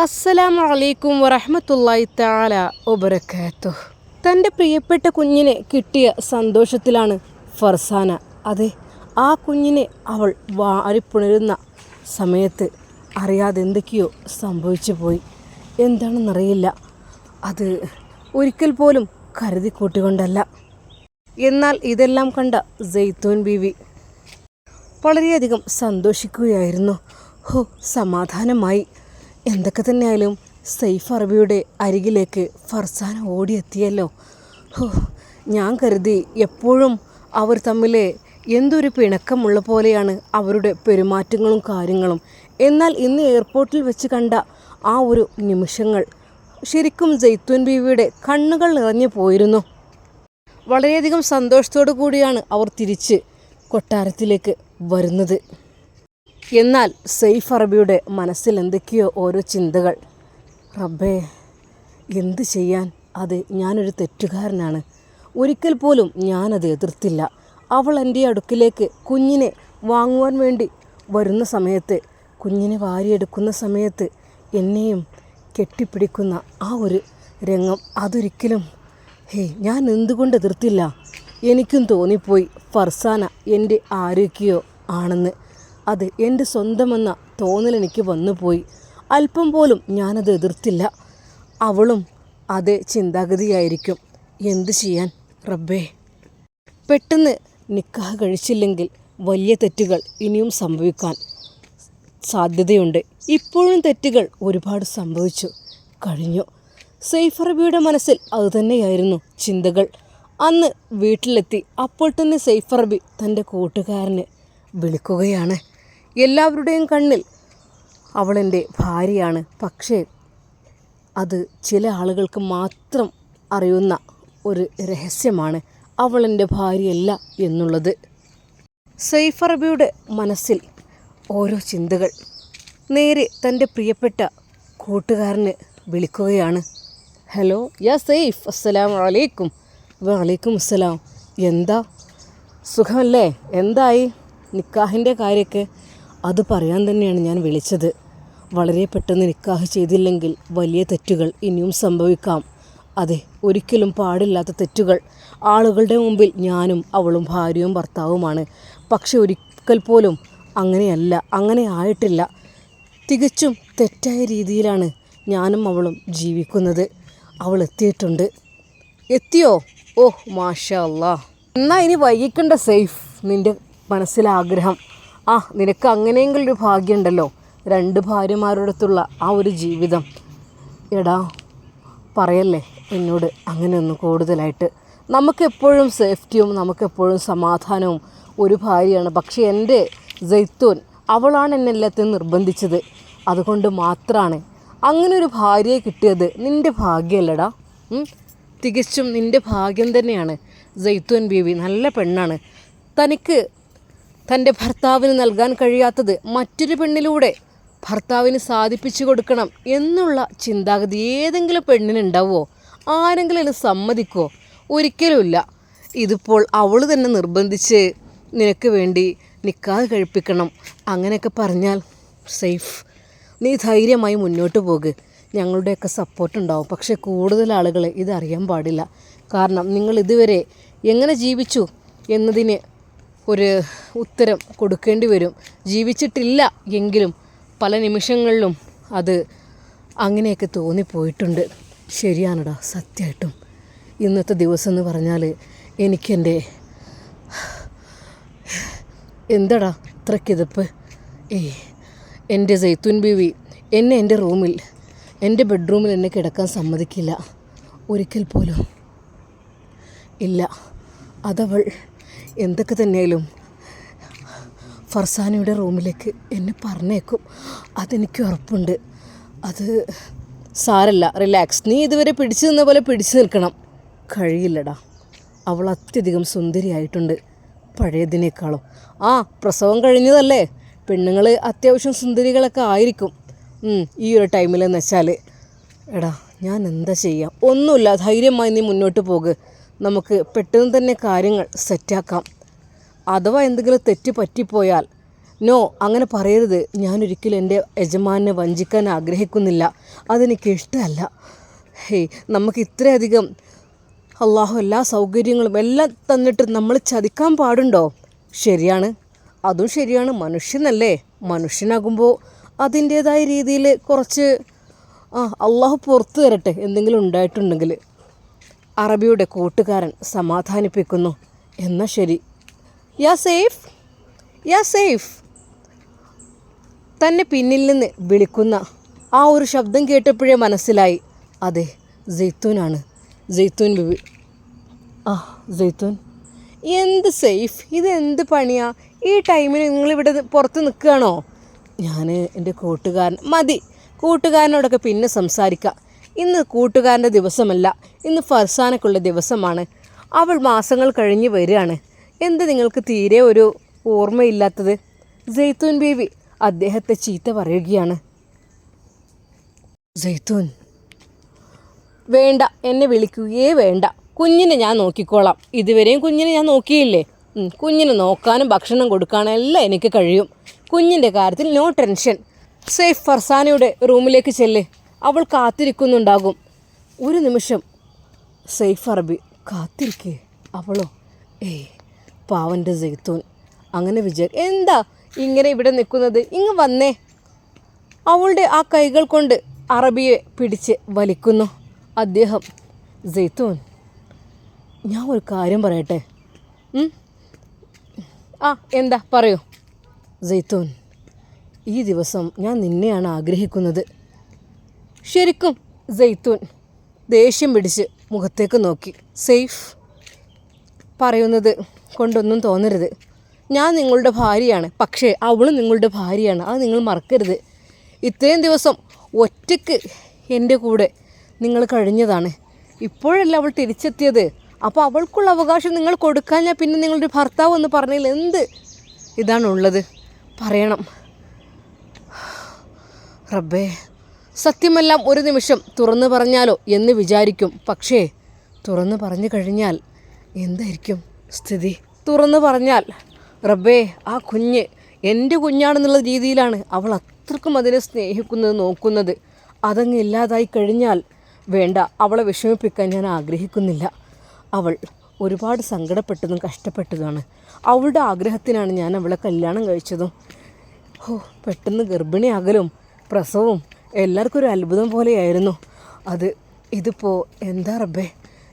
അസ്സലാമു അലൈക്കും വറഹമത്തല്ലായി താല ഒബരക്കാത്തു തന്റെ പ്രിയപ്പെട്ട കുഞ്ഞിനെ കിട്ടിയ സന്തോഷത്തിലാണ് ഫർസാന. അതെ ആ കുഞ്ഞിനെ അവൾ വാരിപ്പുണരുന്ന സമയത്ത് അറിയാതെ എന്തൊക്കെയോ സംഭവിച്ചു പോയി. എന്താണെന്നറിയില്ല. അത് ഒരിക്കൽ പോലും കരുതി കൂട്ടിക്കൊണ്ടല്ല എന്നാൽ ഇതെല്ലാം കണ്ട ജെയ്ത്തൂൻ ബീവി വളരെയധികം സന്തോഷിക്കുകയായിരുന്നു. ഹോ സമാധാനമായി. എന്തൊക്കെ തന്നെയായാലും സെയ്ഫ് അറബിയുടെ അരികിലേക്ക് ഫർസാന ഓടിയെത്തിയല്ലോ. ഹോ ഞാൻ കരുതി എപ്പോഴും അവർ തമ്മിൽ എന്തൊരു പിണക്കമുള്ള പോലെയാണ് അവരുടെ പെരുമാറ്റങ്ങളും കാര്യങ്ങളും. എന്നാൽ ഇന്ന് എയർപോർട്ടിൽ വെച്ച് കണ്ട ആ ഒരു നിമിഷങ്ങൾ ശരിക്കും ജെയ്ത്തൂൻ ബീവിയുടെ കണ്ണുകൾ നിറഞ്ഞു പോയിരുന്നു. വളരെയധികം സന്തോഷത്തോടു കൂടിയാണ് അവർ തിരിച്ച് കൊട്ടാരത്തിലേക്ക് വരുന്നത്. എന്നാൽ സെയ്ഫ് അറബിയുടെ മനസ്സിൽ എന്തൊക്കെയോ ഓരോ ചിന്തകൾ. റബ്ബേ എന്ത് ചെയ്യാൻ? അത് ഞാനൊരു തെറ്റുകാരനാണ്. ഒരിക്കൽ പോലും ഞാനത് എതിർത്തില്ല. അവൾ എന്റെ അടുക്കിലേക്ക് കുഞ്ഞിനെ വാങ്ങുവാൻ വേണ്ടി വരുന്ന സമയത്ത് കുഞ്ഞിനെ വാരിയെടുക്കുന്ന സമയത്ത് എന്നെയും കെട്ടിപ്പിടിക്കുന്ന ആ ഒരു രംഗം അതൊരിക്കലും ഹേ ഞാൻ എന്തുകൊണ്ട് എതിർത്തില്ല? എനിക്കും തോന്നിപ്പോയി ഫർസാന എന്റെ ആരോഗ്യമോ ആണെന്ന്. അത് എന്റെ സ്വന്തമെന്ന തോന്നൽ എനിക്ക് വന്നുപോയി. അല്പം പോലും ഞാനത് എതിർത്തില്ല. അവളും അതേ ചിന്താഗതിയായിരിക്കും. എന്ത് ചെയ്യാൻ? റബ്ബേ. പെട്ടെന്ന് നിക്കാഹ് കഴിച്ചില്ലെങ്കിൽ വലിയ തെറ്റുകൾ ഇനിയും സംഭവിക്കാൻ സാധ്യതയുണ്ട്. ഇപ്പോഴും തെറ്റുകൾ ഒരുപാട് സംഭവിച്ചു. കഴിഞ്ഞു. സെയ്ഫ് റബിയുടെ മനസ്സിൽ അതുതന്നെയായിരുന്നു ചിന്തകൾ. അന്ന് വീട്ടിലെത്തി അപ്പോൾ തന്നെ സെയ്ഫ് റബി തന്റെ കൂട്ടുകാരന് വിളിക്കുകയാണ്. എല്ലാവരുടെയും കണ്ണിൽ അവളെന്റെ ഭാര്യയാണ്. പക്ഷേ അത് ചില ആളുകൾക്ക് മാത്രം അറിയുന്ന ഒരു രഹസ്യമാണ് അവളെന്റെ ഭാര്യയല്ല എന്നുള്ളത്. സെയ്ഫ് അറബിയുടെ മനസ്സിൽ ഓരോ ചിന്തകൾ നേരെ തന്റെ പ്രിയപ്പെട്ട കൂട്ടുകാരന് വിളിക്കുകയാണ്. ഹലോ യാ സെയ്ഫ് അസ്സലാം വലൈക്കും വലൈക്കും അസ്സലാം. എന്താ? സുഖമല്ലേ? എന്തായി? നിക്കാഹിന്റെ കാര്യമൊക്കെ? അത് പറയാൻ തന്നെയാണ് ഞാൻ വിളിച്ചത്. വളരെ പെട്ടെന്ന് നിക്കാഹ് ചെയ്തില്ലെങ്കിൽ വലിയ തെറ്റുകൾ ഇനിയും സംഭവിക്കാം. അതെ ഒരിക്കലും പാടില്ലാത്ത തെറ്റുകൾ. ആളുകളുടെ മുമ്പിൽ ഞാനും അവളും ഭാര്യയും ഭർത്താവുമാണ്. പക്ഷെ ഒരിക്കൽ പോലും അങ്ങനെയല്ല അങ്ങനെ ആയിട്ടില്ല. തികച്ചും തെറ്റായ രീതിയിലാണ് ഞാനും അവളും ജീവിക്കുന്നത്. അവൾ എത്തിയിട്ടുണ്ട്. എത്തിയോ? ഓ മാഷ അല്ലാ എന്നാ ഇനി വൈകിക്കണ്ട സേഫ് നിന്റെ മനസ്സിലാഗ്രഹം. ആ നിനക്ക് അങ്ങനെയെങ്കിലും ഒരു ഭാഗ്യമുണ്ടല്ലോ. രണ്ട് ഭാര്യമാരോടത്തുള്ള ആ ഒരു ജീവിതം. എടാ പറയല്ലേ എന്നോട് അങ്ങനെയൊന്നും കൂടുതലായിട്ട്. നമുക്കെപ്പോഴും സേഫ്റ്റിയും നമുക്കെപ്പോഴും സമാധാനവും ഒരു ഭാര്യയാണ്. പക്ഷേ എന്റെ ജയ്ത്തോൻ അവളാണ് എന്നെ എല്ലാത്തിനും നിർബന്ധിച്ചത്. അതുകൊണ്ട് മാത്രമാണ് അങ്ങനെ ഒരു ഭാര്യയെ കിട്ടിയത് നിന്റെ ഭാഗ്യമല്ലടാ. തികച്ചും നിന്റെ ഭാഗ്യം തന്നെയാണ് ജയ്ത്തോൻ ബീവി നല്ല പെണ്ണാണ്. തനിക്ക് തന്റെ ഭർത്താവിന് നൽകാൻ കഴിയാത്തത് മറ്റൊരു പെണ്ണിലൂടെ ഭർത്താവിന് സാധിപ്പിച്ചു കൊടുക്കണം എന്നുള്ള ചിന്താഗതി ഏതെങ്കിലും പെണ്ണിനുണ്ടാവോ? ആരെങ്കിലും ഇത് സമ്മതിക്കോ? ഒരിക്കലുമില്ല. ഇതിപ്പോൾ അവൾ തന്നെ നിർബന്ധിച്ച് നിനക്ക് വേണ്ടി നിക്കാഹ് കഴിപ്പിക്കണം. അങ്ങനെയൊക്കെ പറഞ്ഞാൽ സേഫ്. നീ ധൈര്യമായി മുന്നോട്ട് പോക്. ഞങ്ങളുടെയൊക്കെ സപ്പോർട്ട് ഉണ്ടാവും. പക്ഷേ കൂടുതൽ ആളുകൾ ഇതറിയാൻ പാടില്ല. കാരണം നിങ്ങൾ ഇതുവരെ എങ്ങനെ ജീവിച്ചു എന്നതിന് ഒരു ഉത്തരം കൊടുക്കേണ്ടി വരും. ജീവിച്ചിട്ടില്ല എങ്കിലും പല നിമിഷങ്ങളിലും അത് അങ്ങനെയൊക്കെ തോന്നിപ്പോയിട്ടുണ്ട്. ശരിയാണടാ സത്യമായിട്ടും ഇന്നത്തെ ദിവസം എന്ന് പറഞ്ഞാൽ എനിക്കെന്റെ എന്തടാ ഇത്ര കിതപ്പ് ഏയ് എന്റെ സൈത്തുൻ ബീവി എന്നെ എന്റെ റൂമിൽ എന്റെ ബെഡ്റൂമിൽ എന്നെ കിടക്കാൻ സമ്മതിക്കില്ല. ഒരിക്കൽ പോലും ഇല്ല. അതവൾ എന്തൊക്കെ തന്നെയായാലും ഫർസാനയുടെ റൂമിലേക്ക് എന്നെ പറഞ്ഞേക്കും. അതെനിക്ക് ഉറപ്പുണ്ട്. അത് സാരല്ല റിലാക്സ് നീ ഇതുവരെ പിടിച്ചു നിന്ന പോലെ പിടിച്ചു നിൽക്കണം. കഴിയില്ലടാ. അവൾ അത്യധികം സുന്ദരിയായിട്ടുണ്ട്. പഴയതിനേക്കാളും. ആ പ്രസവം കഴിഞ്ഞതല്ലേ? പെണ്ണുങ്ങൾ അത്യാവശ്യം സുന്ദരികളൊക്കെ ആയിരിക്കും. ഈ ഒരു ടൈമിലെന്ന് വെച്ചാൽ എടാ ഞാൻ എന്താ ചെയ്യാം? ഒന്നുമില്ല ധൈര്യമായി നീ മുന്നോട്ട് പോക്. നമുക്ക് പെട്ടെന്ന് തന്നെ കാര്യങ്ങൾ സെറ്റാക്കാം. അഥവാ എന്തെങ്കിലും തെറ്റ് പറ്റിപ്പോയാൽ നോ അങ്ങനെ പറയരുത്. ഞാനൊരിക്കലും എന്റെ യജമാനെ വഞ്ചിക്കാൻ ആഗ്രഹിക്കുന്നില്ല. അതെനിക്ക് ഇഷ്ടമല്ല. ഹേയ് നമുക്ക് ഇത്രയധികം അള്ളാഹു എല്ലാ സൗകര്യങ്ങളും എല്ലാം തന്നിട്ട് നമ്മൾ ചതിക്കാൻ പാടുണ്ടോ? ശരിയാണ്. അതും ശരിയാണ്. മനുഷ്യനല്ലേ? മനുഷ്യനാകുമ്പോൾ അതിന്റേതായ രീതിയിൽ കുറച്ച് ആ അള്ളാഹു പുറത്തു തരട്ടെ. എന്തെങ്കിലും ഉണ്ടായിട്ടുണ്ടെങ്കിൽ. അറബിയുടെ കൂട്ടുകാരൻ സമാധാനിപ്പിക്കുന്നു. എന്നാൽ ശരി. Yeah safe. Yeah safe. തന്നെ പിന്നിൽ നിന്ന് വിളിക്കുന്ന ആ ഒരു ശബ്ദം കേട്ടപ്പോഴേ മനസ്സിലായി. അതെ ജെയ്ത്തൂനാണ് ജെയ്ത്തൂൻ ബിബി ആ ജെയ്ത്തൂൻ എന്ത് സേഫ്? ഇത് എന്ത് പണിയാ? ഈ ടൈമിന് നിങ്ങളിവിടെ പുറത്ത് നിൽക്കുകയാണോ? ഞാൻ എന്റെ കൂട്ടുകാരൻ മതി. കൂട്ടുകാരനോടൊക്കെ പിന്നെ സംസാരിക്കാം. ഇന്ന് കൂട്ടുകാരന്റെ ദിവസമല്ല ഇന്ന് ഫർസാനക്കുള്ള ദിവസമാണ്. അവൾ മാസങ്ങൾ കഴിഞ്ഞ് വരികയാണ്. എന്ത് നിങ്ങൾക്ക് തീരെ ഒരു ഓർമ്മയില്ലാത്തത്? ജെയ്ത്തൂൻ ബേബി അദ്ദേഹത്തെ ചീത്ത പറയുകയാണ്. ജെയ്ത്തൂൻ വേണ്ട എന്നെ വിളിക്കുകയേ വേണ്ട. കുഞ്ഞിനെ ഞാൻ നോക്കിക്കോളാം. ഇതുവരെയും കുഞ്ഞിനെ ഞാൻ നോക്കിയില്ലേ? കുഞ്ഞിനെ നോക്കാനും ഭക്ഷണം കൊടുക്കാനും എല്ലാം എനിക്ക് കഴിയും. കുഞ്ഞിന്റെ കാര്യത്തിൽ നോ ടെൻഷൻ സേഫ് ഫർസാനയുടെ റൂമിലേക്ക് ചെല്ല്. അവൾ കാത്തിരിക്കുന്നുണ്ടാകും. ഒരു നിമിഷം. സെയ്ഫ് അറബി കാത്തിരിക്കേ. അവളോ? ഏയ് പാവന്റെ ജെയ്ത്തൂൻ അങ്ങനെ വിചാ എന്താ ഇങ്ങനെ ഇവിടെ നിൽക്കുന്നത്? ഇങ്ങ് വന്നേ. അവളുടെ ആ കൈകൾ കൊണ്ട് അറബിയെ പിടിച്ച് വലിക്കുന്നു. അദ്ദേഹം ജെയ്ത്തൂൻ ഞാൻ ഒരു കാര്യം പറയട്ടെ? ആ എന്താ? പറയൂ. ജെയ്ത്തൂൻ ഈ ദിവസം ഞാൻ നിന്നെയാണ് ആഗ്രഹിക്കുന്നത്. ശരിക്കും ജെയ്ത്തൂൻ ദേഷ്യം പിടിച്ച് മുഖത്തേക്ക് നോക്കി. സേഫ്. പറയുന്നത് കൊണ്ടൊന്നും തോന്നരുത്. ഞാൻ നിങ്ങളുടെ ഭാര്യയാണ്. പക്ഷേ അവളും നിങ്ങളുടെ ഭാര്യയാണ്. അത് നിങ്ങൾ മറക്കരുത്. ഇത്രയും ദിവസം ഒറ്റയ്ക്ക് എന്റെ കൂടെ നിങ്ങൾ കഴിഞ്ഞതാണ്. ഇപ്പോഴല്ല അവൾ തിരിച്ചെത്തിയത്? അപ്പോൾ അവൾക്കുള്ള അവകാശം നിങ്ങൾ കൊടുക്കാൻ ഞാൻ പിന്നെ നിങ്ങളുടെ ഭർത്താവ് എന്ന് പറഞ്ഞതിൽ എന്ത്? ഇതാണുള്ളത്. പറയണം. റബ്ബേ. സത്യമെല്ലാം ഒരു നിമിഷം തുറന്നു പറഞ്ഞാലോ എന്ന് വിചാരിക്കും. പക്ഷേ തുറന്നു പറഞ്ഞു കഴിഞ്ഞാൽ എന്തായിരിക്കും സ്ഥിതി? തുറന്നു പറഞ്ഞാൽ റബ്ബേ ആ കുഞ്ഞ് എന്റെ കുഞ്ഞാണെന്നുള്ള രീതിയിലാണ് അവൾ അത്രക്കും അതിനെ സ്നേഹിക്കുന്നത് നോക്കുന്നത്. അതങ്ങ് ഇല്ലാതായി കഴിഞ്ഞാൽ വേണ്ട അവളെ വിഷമിപ്പിക്കാൻ ഞാൻ ആഗ്രഹിക്കുന്നില്ല. അവൾ ഒരുപാട് സങ്കടപ്പെട്ടതും കഷ്ടപ്പെട്ടതുമാണ്. അവളുടെ ആഗ്രഹത്തിനാണ് ഞാൻ അവളെ കല്യാണം കഴിച്ചതും. ഓ പെട്ടെന്ന് ഗർഭിണിയാകലും പ്രസവവും എല്ലാവർക്കും ഒരു അത്ഭുതം പോലെയായിരുന്നു. അത് ഇതിപ്പോൾ എന്താ റബ്ബേ?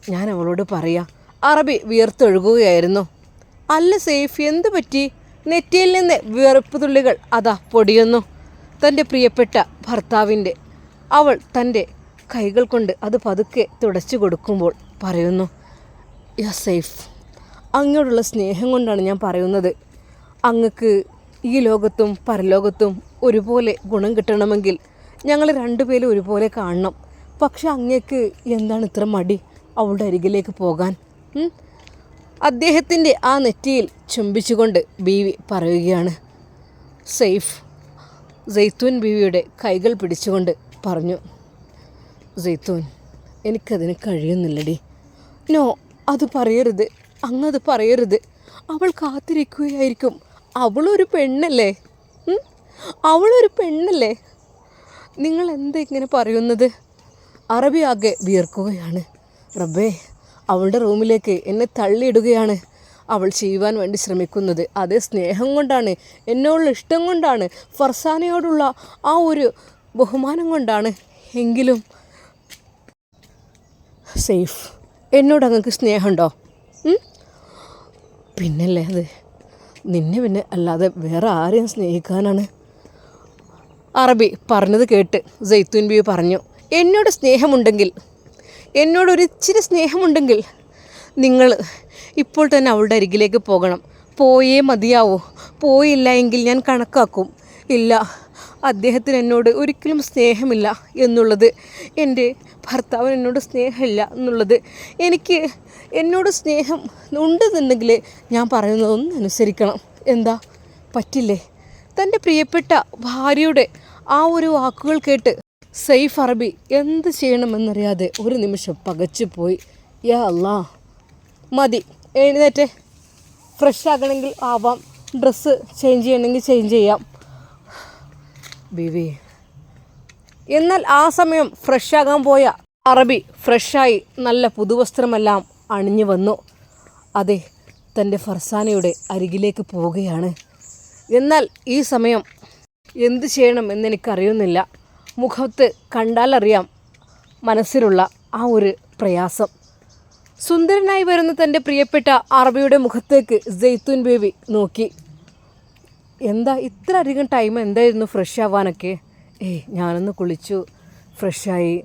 ഞാൻ അവളോട് പറയാം അറബി വിയർത്തൊഴുകുകയായിരുന്നു. അല്ല സേഫ് എന്ത് പറ്റി? നെറ്റിയിൽ നിന്ന് വിയർപ്പ് തുള്ളികൾ അതാ പൊടിയുന്നു. തന്റെ പ്രിയപ്പെട്ട ഭർത്താവിന്റെ അവൾ തന്റെ കൈകൾ കൊണ്ട് അത് പതുക്കെ തുടച്ചു കൊടുക്കുമ്പോൾ പറയുന്നു യാ സേഫ് അങ്ങോട്ടുള്ള സ്നേഹം കൊണ്ടാണ് ഞാൻ പറയുന്നത്. അങ്ങക്ക് ഈ ലോകത്തും പരലോകത്തും ഒരുപോലെ ഗുണം കിട്ടണമെങ്കിൽ ഞങ്ങൾ രണ്ടുപേരും ഒരുപോലെ കാണണം. പക്ഷെ അങ്ങേക്ക് എന്താണ് ഇത്ര മടി അവളുടെ അരികിലേക്ക് പോകാൻ? അദ്ദേഹത്തിന്റെ ആ നെറ്റിയിൽ ചുംബിച്ചുകൊണ്ട് ബീവി പറയുകയാണ്. സെയ്ഫ് ജെയ്ത്തൂൻ ബീവിയുടെ കൈകൾ പിടിച്ചുകൊണ്ട് പറഞ്ഞു. ജെയ്ത്തൂൻ എനിക്കതിന് കഴിയുന്നില്ലടി. നോ അത് പറയരുത്. അങ്ങത് പറയരുത്. അവൾ കാത്തിരിക്കുകയായിരിക്കും. അവളൊരു പെണ്ണല്ലേ? അവളൊരു പെണ്ണല്ലേ? നിങ്ങൾ എന്താ ഇങ്ങനെ പറയുന്നത്? അറബി ആകെ വിയർക്കുകയാണ്. റബ്ബേ അവളുടെ റൂമിലേക്ക് എന്നെ തള്ളിയിടുകയാണ്. അവൾ ചെയ്യുവാൻ വേണ്ടി ശ്രമിക്കുന്നത് അതേ സ്നേഹം കൊണ്ടാണ് എന്നോടുള്ള ഇഷ്ടം കൊണ്ടാണ് ഫർസാനയോടുള്ള ആ ഒരു ബഹുമാനം കൊണ്ടാണ്. എങ്കിലും സേഫ് എന്നോട് അങ്ങക്ക് സ്നേഹമുണ്ടോ പിന്നല്ലേ അത്? നിന്നെ പിന്നെ അല്ലാതെ വേറെ ആരെയും സ്നേഹിക്കാനാണ്. അറബി പറഞ്ഞത് കേട്ട് ജെയ്ത്തൂൻ ബി പറഞ്ഞു എന്നോട് സ്നേഹമുണ്ടെങ്കിൽ എന്നോട് ഒരു ഇച്ചിരി സ്നേഹമുണ്ടെങ്കിൽ നിങ്ങൾ ഇപ്പോൾ തന്നെ അവളുടെ അരികിലേക്ക് പോകണം. പോയേ മതിയാവൂ. പോയില്ല എങ്കിൽ ഞാൻ കണക്കാക്കും. ഇല്ല അദ്ദേഹത്തിന് എന്നോട് ഒരിക്കലും സ്നേഹമില്ല എന്നുള്ളത്. എന്റെ ഭർത്താവിന് എന്നോട് സ്നേഹമില്ല എന്നുള്ളത്. എനിക്ക് എന്നോട് സ്നേഹം ഉണ്ടെന്നുണ്ടെങ്കിൽ ഞാൻ പറയുന്നതൊന്നും അനുസരിക്കണം. എന്താ? പറ്റില്ലേ? തന്റെ പ്രിയപ്പെട്ട ഭാര്യയുടെ ആ ഒരു വാക്കുകൾ കേട്ട് സെയ്ഫ് അറബി എന്ത് ചെയ്യണമെന്നറിയാതെ ഒരു നിമിഷം പകച്ചു പോയി. യാ അല്ലാ. മതി. എഴുന്നേറ്റ്. ഫ്രഷ് ആകണമെങ്കിൽ ആവാം. ഡ്രസ്സ് ചേഞ്ച് ചെയ്യണമെങ്കിൽ ചേഞ്ച് ചെയ്യാം. ബിവി എന്നാൽ ആ സമയം ഫ്രഷ് ആകാൻ പോയ അറബി ഫ്രഷായി നല്ല പുതുവസ്ത്രമെല്ലാം അണിഞ്ഞു വന്നു. അതെ തന്റെ ഫർസാനയുടെ അരികിലേക്ക് പോവുകയാണ്. എന്നാൽ ഈ സമയം എന്തു ചെയ്യണം എന്നെനിക്കറിയുന്നില്ല. മുഖത്ത് കണ്ടാലറിയാം മനസ്സിലുള്ള ആ ഒരു പ്രയാസം. സുന്ദരനായി വരുന്ന തന്റെ പ്രിയപ്പെട്ട അറബിയുടെ മുഖത്തേക്ക് ജെയ്ത്തുൻ ബേബി നോക്കി. എന്താ ഇത്ര അധികം ടൈം എന്തായിരുന്നു ഫ്രഷ് ആവാനൊക്കെ? ഏയ് ഞാനൊന്ന് കുളിച്ചു. ഫ്രഷായി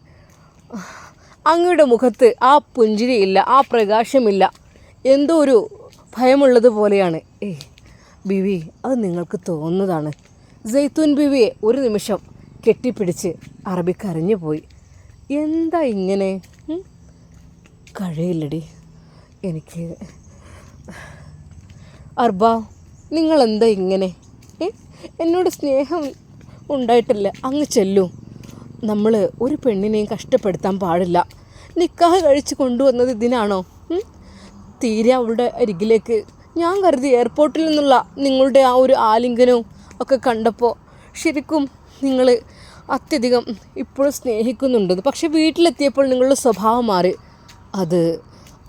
അങ്ങയുടെ മുഖത്ത് ആ പുഞ്ചിരിയില്ല ആ പ്രകാശമില്ല. എന്തോ ഒരു ഭയമുള്ളത് പോലെയാണ്. ഏയ് ബിവി അത് നിങ്ങൾക്ക് തോന്നുന്നതാണ്. ജെയ്ത്തൂൻ ബിവിയെ ഒരു നിമിഷം കെട്ടിപ്പിടിച്ച് അറബി കരഞ്ഞു പോയി. എന്താ ഇങ്ങനെ? കഴിയില്ലടി. എനിക്ക് അർബ നിങ്ങളെന്താ ഇങ്ങനെ? എന്നോട് സ്നേഹം ഉണ്ടായിട്ടില്ല. അങ്ങ് ചെല്ലൂ. നമ്മൾ ഒരു പെണ്ണിനെയും കഷ്ടപ്പെടുത്താൻ പാടില്ല. നിക്കാഹ് കഴിച്ച് കൊണ്ടുവന്നത് ഇതിനാണോ? തീരെ അവളുടെ അരികിലേക്ക് ഞാൻ കരുതി എയർപോർട്ടിൽ നിന്നുള്ള നിങ്ങളുടെ ആ ഒരു ആലിംഗനവും ഒക്കെ കണ്ടപ്പോൾ ശരിക്കും നിങ്ങൾ അത്യധികം ഇപ്പോഴും സ്നേഹിക്കുന്നുണ്ടെന്ന്. പക്ഷേ വീട്ടിലെത്തിയപ്പോൾ നിങ്ങളുടെ സ്വഭാവം മാറി. അത്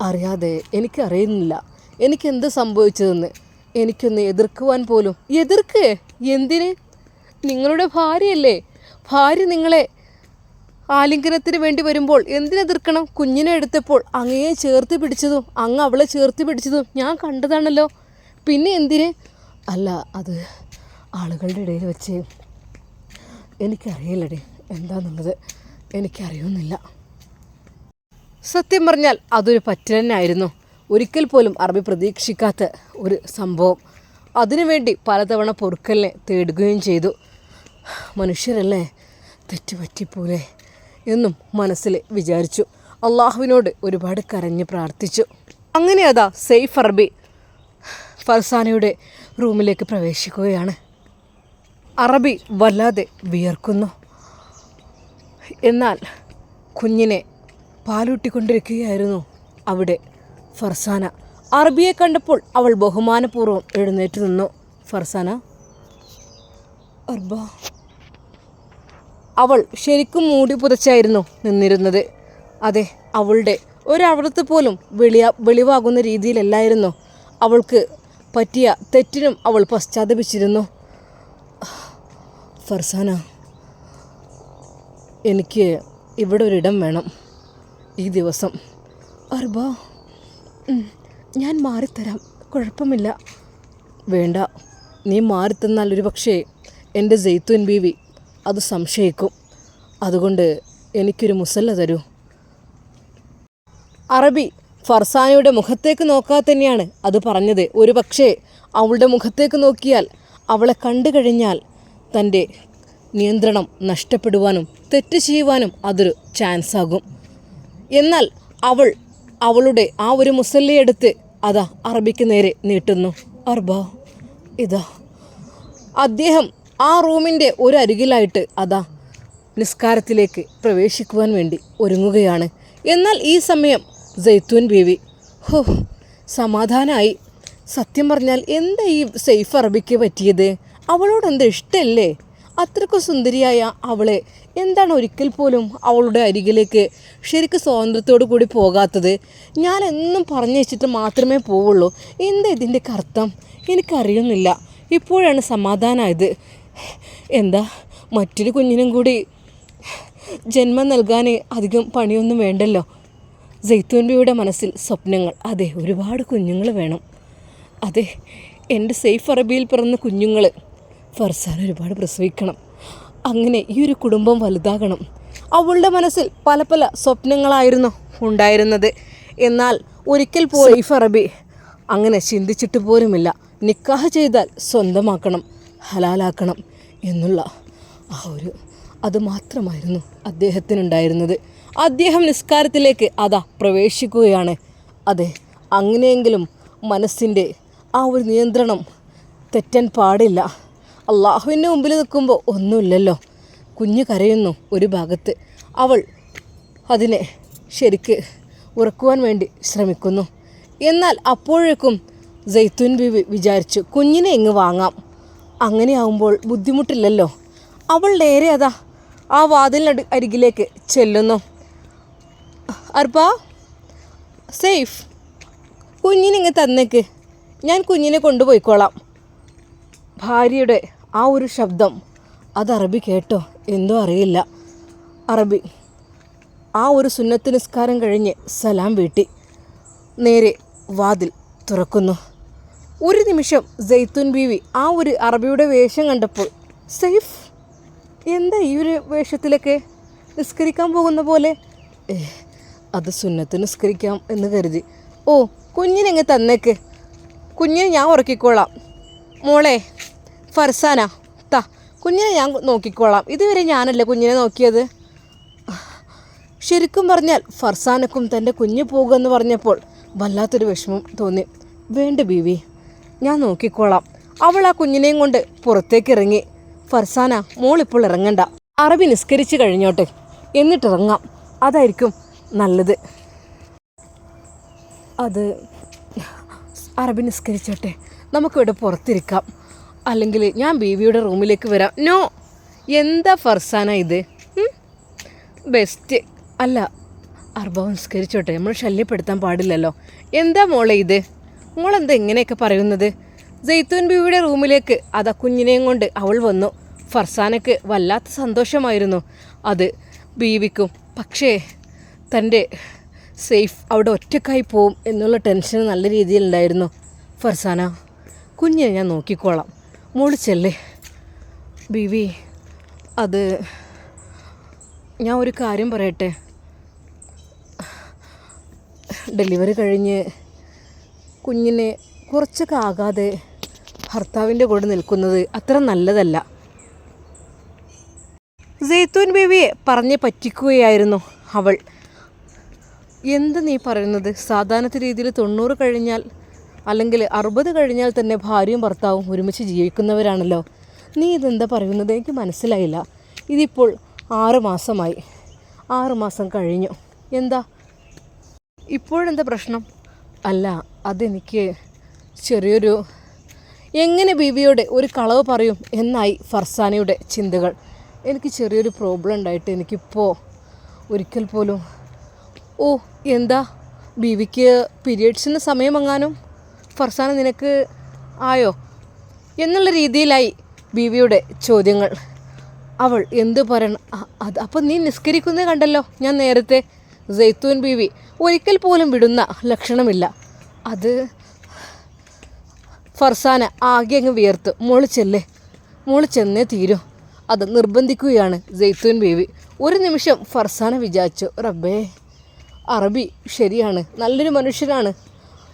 അറിയാതെ എനിക്കറിയുന്നില്ല എനിക്കെന്ത് സംഭവിച്ചതെന്ന് എനിക്കൊന്ന് എതിർക്കുവാൻ പോലും. എതിർക്ക്? എന്തിന്? നിങ്ങളുടെ ഭാര്യയല്ലേ? ഭാര്യ നിങ്ങളെ ആലിംഗനത്തിന് വേണ്ടി വരുമ്പോൾ എന്തിനെതിർക്കണം കുഞ്ഞിനെ എടുത്തപ്പോൾ അങ്ങയെ ചേർത്ത് പിടിച്ചതും അങ്ങ് അവളെ ചേർത്ത് പിടിച്ചതും ഞാൻ കണ്ടതാണല്ലോ. പിന്നെ എന്തിന്? അല്ല അത് ആളുകളുടെ ഇടയിൽ വെച്ച് എനിക്കറിയില്ലടി. എന്താണെന്നുള്ളത് എനിക്കറിയുന്നില്ല. സത്യം പറഞ്ഞാൽ അതൊരു പറ്റലന്നായിരുന്നു. ഒരിക്കൽ പോലും അറബി പ്രതീക്ഷിക്കാത്ത ഒരു സംഭവം. അതിനുവേണ്ടി പലതവണ പൊറുക്കലിനെ തേടുകയും ചെയ്തു. മനുഷ്യരല്ലേ? തെറ്റുപറ്റിപ്പോലെ എന്നും മനസ്സിൽ വിചാരിച്ചു. അള്ളാഹുവിനോട് ഒരുപാട് കരഞ്ഞ് പ്രാർത്ഥിച്ചു. അങ്ങനെ അതാ സെയ്ഫ് അറബി ഫർസാനയുടെ റൂമിലേക്ക് പ്രവേശിക്കുകയാണ്. അറബി വല്ലാതെ വിയർക്കുന്നു. എന്നാൽ കുഞ്ഞിനെ പാലൂട്ടിക്കൊണ്ടിരിക്കുകയായിരുന്നു അവിടെ ഫർസാന. അറബിയെ കണ്ടപ്പോൾ അവൾ ബഹുമാനപൂർവം എഴുന്നേറ്റ് നിന്നു. ഫർസാന അർബ അവൾ ശരിക്കും മൂടി പുതച്ചായിരുന്നു നിന്നിരുന്നത്. അതെ അവളുടെ ഒരവളത്ത് പോലും വെളിയ വെളിവാകുന്ന രീതിയിലല്ലായിരുന്നു. അവൾക്ക് പറ്റിയ തെറ്റിനും അവൾ പശ്ചാത്തപിച്ചിരുന്നു. ഫർസാന എനിക്ക് ഇവിടെ ഒരിടം വേണം. ഈ ദിവസം. അർബ ഞാൻ മാറിത്തരാം. കുഴപ്പമില്ല. വേണ്ട. നീ മാറിത്തന്നാൽ ഒരു പക്ഷേ എന്റെ ജെയ്ത്തുൻ ബീവി അത് സംശയിക്കും. അതുകൊണ്ട് എനിക്കൊരു മുസല്ല തരൂ. അറബി ഫർസാനയുടെ മുഖത്തേക്ക് നോക്കാതെ തന്നെയാണ് അത് പറഞ്ഞത്. ഒരു പക്ഷേ അവളുടെ മുഖത്തേക്ക് നോക്കിയാൽ അവളെ കണ്ടു കഴിഞ്ഞാൽ തന്റെ നിയന്ത്രണം നഷ്ടപ്പെടുവാനും തെറ്റ് ചെയ്യുവാനും അതൊരു ചാൻസ് ആകും എന്നാൽ അവൾ അവളുടെ ആ ഒരു മുസല്ലയെടുത്ത് അതാ അറബിക്ക് നേരെ നീട്ടുന്നു. അർബ ഇതാ. അദ്ദേഹം ആ റൂമിന്റെ ഒരു അരികിലായിട്ട് അതാ നിസ്കാരത്തിലേക്ക് പ്രവേശിക്കുവാൻ വേണ്ടി ഒരുങ്ങുകയാണ്. എന്നാൽ ഈ സമയം ജയ്ത്തൂൻ ബീവി ഹോ സമാധാനമായി സത്യം പറഞ്ഞാൽ എന്താ ഈ സെയ്ഫ് അറബിക്ക് പറ്റിയത്? അവളോട് എന്താ ഇഷ്ടമല്ലേ അത്രയ്ക്കും സുന്ദരിയായ അവളെ എന്താണ് ഒരിക്കൽ പോലും അവളുടെ അരികിലേക്ക് ശരിക്കും സ്വാതന്ത്ര്യത്തോടു കൂടി പോകാത്തത്? ഞാൻ എന്നും പറഞ്ഞു വെച്ചിട്ട് മാത്രമേ പോവുള്ളൂ. എന്താ ഇതിന്റെ അർത്ഥം എനിക്കറിയുന്നില്ല. ഇപ്പോഴാണ് സമാധാനമായത് എന്താ മറ്റൊരു കുഞ്ഞിനും കൂടി ജന്മം നൽകാൻ അധികം പണിയൊന്നും വേണ്ടല്ലോ. ജെയ്ത്തൂൻബിയുടെ മനസ്സിൽ സ്വപ്നങ്ങൾ. അതെ ഒരുപാട് കുഞ്ഞുങ്ങൾ വേണം. അതെ എന്റെ സേഫ് അറബിയിൽ പിറന്ന കുഞ്ഞുങ്ങൾ ഫർസാൻ ഒരുപാട് പ്രസവിക്കണം. അങ്ങനെ ഈ ഒരു കുടുംബം വലുതാകണം. അവളുടെ മനസ്സിൽ പല പല സ്വപ്നങ്ങളായിരുന്നു ഉണ്ടായിരുന്നത്. എന്നാൽ ഒരിക്കൽ പോലും സൈഫ് അറബി അങ്ങനെ ചിന്തിച്ചിട്ട് പോലുമില്ല. നിക്കാഹ് ചെയ്താൽ സ്വന്തമാക്കണം. ഹലാലാക്കണം എന്നുള്ള ആ ഒരു അത് മാത്രമായിരുന്നു അദ്ദേഹത്തിനുണ്ടായിരുന്നത്. അദ്ദേഹം നിസ്കാരത്തിലേക്ക് അതാ പ്രവേശിക്കുകയാണ്. അതെ അങ്ങനെയെങ്കിലും മനസ്സിന്റെ ആ ഒരു നിയന്ത്രണം തെറ്റാൻ പാടില്ല. അള്ളാഹുവിന്റെ മുമ്പിൽ നിൽക്കുമ്പോൾ ഒന്നുമില്ലല്ലോ. കുഞ്ഞ് കരയുന്നു ഒരു ഭാഗത്ത്. അവൾ അതിനെ ശരിക്ക് ഉറക്കുവാൻ വേണ്ടി ശ്രമിക്കുന്നു. എന്നാൽ അപ്പോഴേക്കും ജെയ്ത്തുൻ ബീവി വിചാരിച്ചു കുഞ്ഞിനെ ഇങ്ങ് വാങ്ങാം. അങ്ങനെയാവുമ്പോൾ ബുദ്ധിമുട്ടില്ലല്ലോ. അവൾ നേരെ അതാ ആ വാതിലിനടു അരികിലേക്ക് ചെല്ലുന്നു. അർപ്പ സേഫ്. കുഞ്ഞിനിങ്ങ് തന്നേക്ക്. ഞാൻ കുഞ്ഞിനെ കൊണ്ടുപോയിക്കോളാം. ഭാര്യയുടെ ആ ഒരു ശബ്ദം അത് അറബി കേട്ടോ? എന്തോ അറിയില്ല. അറബി ആ ഒരു സുന്നത്ത് നിസ്കാരം കഴിഞ്ഞ് സലാം വീട്ടി. നേരെ വാതിൽ തുറക്കുന്നു. ഒരു നിമിഷം ജെയ്ത്തുൻ ബീവി ആ ഒരു അറബിയുടെ വേഷം കണ്ടപ്പോൾ സെയ്ഫ് എന്താ ഈ ഒരു വേഷത്തിലൊക്കെ നിസ്കരിക്കാൻ പോകുന്ന പോലെ? ഏ അത് സുന്നത്ത് നിസ്കരിക്കാം എന്ന് കരുതി. ഓ കുഞ്ഞിനെങ്ങ് തന്നേക്ക്. കുഞ്ഞിനെ ഞാൻ ഉറക്കിക്കോളാം. മോളെ ഫർസാന താ കുഞ്ഞിനെ ഞാൻ നോക്കിക്കോളാം. ഇതുവരെ ഞാനല്ല കുഞ്ഞിനെ നോക്കിയത്. ശരിക്കും പറഞ്ഞാൽ ഫർസാനക്കും തന്റെ കുഞ്ഞ് പോകുമെന്ന് പറഞ്ഞപ്പോൾ വല്ലാത്തൊരു വിഷമം തോന്നി. വേണ്ട ബീവി ഞാൻ നോക്കിക്കോളാം. അവൾ ആ കുഞ്ഞിനെയും കൊണ്ട് പുറത്തേക്ക് ഇറങ്ങി ഫർസാന മോളിപ്പോൾ ഇറങ്ങണ്ട. അറബി നിസ്കരിച്ച് കഴിഞ്ഞോട്ടെ. എന്നിട്ട് ഇറങ്ങാം അതായിരിക്കും നല്ലത്. അത് അറബി നിസ്കരിച്ചോട്ടെ. നമുക്കിവിടെ പുറത്തിരിക്കാം. അല്ലെങ്കിൽ ഞാൻ ബീവിയുടെ റൂമിലേക്ക് വരാം. നോ! എന്താ ഫർസാന ഇത്? ബെസ്റ്റ് അല്ല അർബ നിസ്കരിച്ചോട്ടെ. നമ്മൾ ശല്യപ്പെടുത്താൻ പാടില്ലല്ലോ. എന്താ മോളെ ഇത്? മോളെന്താ എങ്ങനെയൊക്കെ പറയുന്നത്? ജെയ്ത്തൂൻ ബീവിയുടെ റൂമിലേക്ക് അതാ കുഞ്ഞിനെയും കൊണ്ട് അവൾ വന്നു. ഫർസാനക്ക് വല്ലാത്ത സന്തോഷമായിരുന്നു അത്. ബീവിക്കും പക്ഷേ തന്റെ സേഫ് അവിടെ ഒറ്റക്കായി പോവും എന്നുള്ള ടെൻഷൻ നല്ല രീതിയിലുണ്ടായിരുന്നു ഫർസാന കുഞ്ഞിനെ ഞാൻ നോക്കിക്കോളാം. മോൾ ചെല്ലേ. ബീവി അത് ഞാൻ ഒരു കാര്യം പറയട്ടെ? ഡെലിവറി കഴിഞ്ഞ് കുഞ്ഞിനെ കുറച്ചൊക്കെ ആകാതെ ഭർത്താവിന്റെ കൂടെ നിൽക്കുന്നത് അത്ര നല്ലതല്ല. ജെയ്ത്തൂൻ ബേബിയെ പറഞ്ഞ് പറ്റിക്കുകയായിരുന്നു അവൾ. എന്ത് നീ പറയുന്നത്? സാധാരണ രീതിയിൽ തൊണ്ണൂറ് കഴിഞ്ഞാൽ അല്ലെങ്കിൽ അറുപത് കഴിഞ്ഞാൽ തന്നെ ഭാര്യയും ഭർത്താവും ഒരുമിച്ച് ജീവിക്കുന്നവരാണല്ലോ. നീ ഇതെന്താ പറയുന്നത്? എനിക്ക് മനസ്സിലായില്ല. ഇതിപ്പോൾ ആറ് മാസമായി. ആറ് മാസം കഴിഞ്ഞു. എന്താ? ഇപ്പോഴെന്താ പ്രശ്നം? അല്ല അതെനിക്ക് ചെറിയൊരു എങ്ങനെ ബീവിയോട് ഒരു കളവ് പറയും എന്നായി ഫർസാനയുടെ ചിന്തകൾ. എനിക്ക് ചെറിയൊരു പ്രോബ്ലം ഉണ്ടായിട്ട് എനിക്കിപ്പോൾ ഒരിക്കൽ പോലും ഓ എന്താ? ബീവിക്ക് പീരിയഡ്സിന് സമയമെങ്ങാനും? ഫർസാന നിനക്ക് ആയോ? എന്നുള്ള രീതിയിലായി ബീവിയുടെ ചോദ്യങ്ങൾ. അവൾ എന്ത് പറയണം? അത് അപ്പം നീ നിസ്കരിക്കുന്നത് കണ്ടല്ലോ ഞാൻ നേരത്തെ. ജെയ്ത്തൂൻ ബീവി ഒരിക്കൽ പോലും വിടുന്ന ലക്ഷണമില്ല. അത് ഫർസാന ആകെ അങ്ങ് വിയർത്ത്. മോൾ ചെല്ലേ? മോൾ ചെന്നേ തീരൂ. അത് നിർബന്ധിക്കുകയാണ് ജെയ്ത്തൂൻ ബീവി ഒരു നിമിഷം ഫർസാന വിചാരിച്ചു റബ്ബേ അറബി ശരിയാണ് നല്ലൊരു മനുഷ്യനാണ്.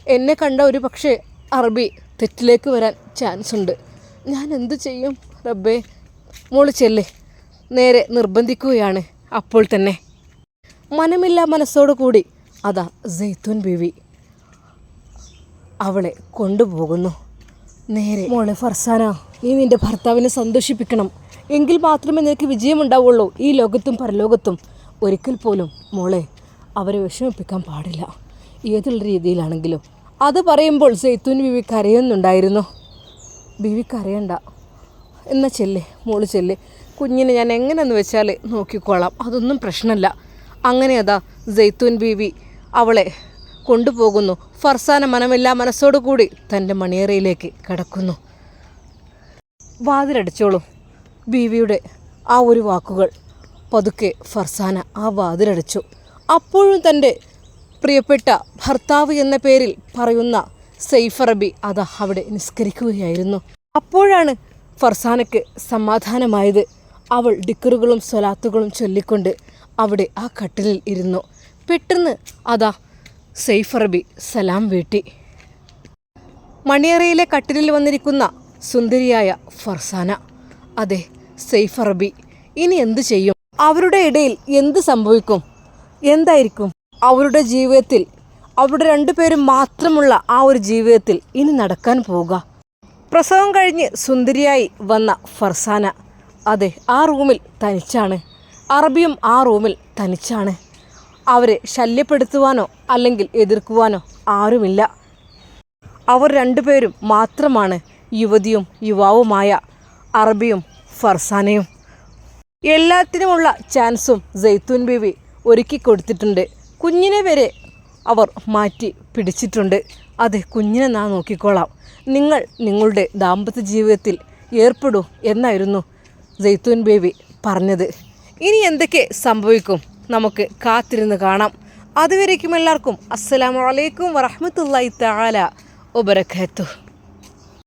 എന്നെ കണ്ട ഒരു പക്ഷേ അറബി തെറ്റിലേക്ക് വരാൻ ചാൻസ് ഉണ്ട്. ഞാൻ എന്ത് ചെയ്യും? റബ്ബേ മോൾ ചെല്ലേ? നേരെ നിർബന്ധിക്കുകയാണ് അപ്പോൾ തന്നെ. മനമില്ല മനസ്സോടു കൂടി അതാ ജെയ്ത്തൂൻ ബീവി അവളെ കൊണ്ടുപോകുന്നു. നേരെ മോളെ ഫർസാന നീ നിന്റെ ഭർത്താവിനെ സന്തോഷിപ്പിക്കണം. എങ്കിൽ മാത്രമേ നിനക്ക് വിജയമുണ്ടാവുള്ളൂ ഈ ലോകത്തും പരലോകത്തും. ഒരിക്കൽ പോലും മോളെ അവരെ വിഷമിപ്പിക്കാൻ പാടില്ല. ഏതുള്ള രീതിയിലാണെങ്കിലും. അത് പറയുമ്പോൾ സെയ്ത്തൂൻ ബിവി കരയുന്നുണ്ടായിരുന്നു. ബിവി കരയണ്ട. എന്നാ ചെല്ലേ മോൾ ചെല്ലേ. കുഞ്ഞിനെ ഞാൻ എങ്ങനെയെന്ന് വെച്ചാൽ നോക്കിക്കോളാം. അതൊന്നും പ്രശ്നമല്ല അങ്ങനെ അതാ ജെയ്ത്തൂൻ ബീവി അവളെ കൊണ്ടുപോകുന്നു. ഫർസാന മനമില്ലാ മനസ്സോടുകൂടി തന്റെ മണിയറയിലേക്ക് കടക്കുന്നു. വാതിലടിച്ചോളൂ. ബീവിയുടെ ആ ഒരു വാക്കുകൾ പതുക്കെ ഫർസാന ആ വാതിലടച്ചു. അപ്പോഴും തന്റെ പ്രിയപ്പെട്ട ഭർത്താവ് എന്ന പേരിൽ പറയുന്ന സെയ്ഫ് അറബി അത് അവിടെ നിസ്കരിക്കുകയായിരുന്നു. അപ്പോഴാണ് ഫർസാനയ്ക്ക് സമാധാനമായത്. അവൾ ഡിക്കറുകളും സ്വലാത്തുകളും ചൊല്ലിക്കൊണ്ട് അവിടെ ആ കട്ടിലിൽ ഇരുന്നു. പെട്ടെന്ന് അതാ സെയ്ഫ് അറബി സലാം വീട്ടി. മണിയറയിലെ കട്ടിലിൽ വന്നിരിക്കുന്ന സുന്ദരിയായ ഫർസാന. അതെ സെയ്ഫ് അറബി ഇനി എന്തു ചെയ്യും? അവരുടെ ഇടയിൽ എന്ത് സംഭവിക്കും? എന്തായിരിക്കും? അവരുടെ ജീവിതത്തിൽ അവരുടെ രണ്ടുപേരും മാത്രമുള്ള ആ ഒരു ജീവിതത്തിൽ ഇനി നടക്കാൻ പോവുക. പ്രസവം കഴിഞ്ഞ് സുന്ദരിയായി വന്ന ഫർസാന. അതെ ആ റൂമിൽ തനിച്ചാണ്. അറബിയും ആ റൂമിൽ തനിച്ചാണ്. അവരെ ശല്യപ്പെടുത്തുവാനോ അല്ലെങ്കിൽ എതിർക്കുവാനോ ആരുമില്ല. അവർ രണ്ടുപേരും മാത്രമാണ് യുവതിയും യുവാവുമായ അറബിയും ഫർസാനയും. എല്ലാത്തിനുമുള്ള ചാൻസും ജെയ്ത്തൂൻ ബീവി ഒരുക്കി കൊടുത്തിട്ടുണ്ട്. കുഞ്ഞിനെ വരെ അവർ മാറ്റി പിടിച്ചിട്ടുണ്ട്. അതെ കുഞ്ഞിനെ നാ നോക്കിക്കോളാം. നിങ്ങൾ നിങ്ങളുടെ ദാമ്പത്യ ജീവിതത്തിൽ ഏർപ്പെടൂ എന്നായിരുന്നു ജെയ്ത്തൂൻ ബേബി പറഞ്ഞത്. ഇനി എന്തൊക്കെ സംഭവിക്കും? നമുക്ക് കാത്തിരുന്ന് കാണാം. അതുവരേക്കും എല്ലാവർക്കും അസ്സലാമു അലൈക്കും വറഹ്മത്തുള്ളാഹി തആല വബറകാതുഹു.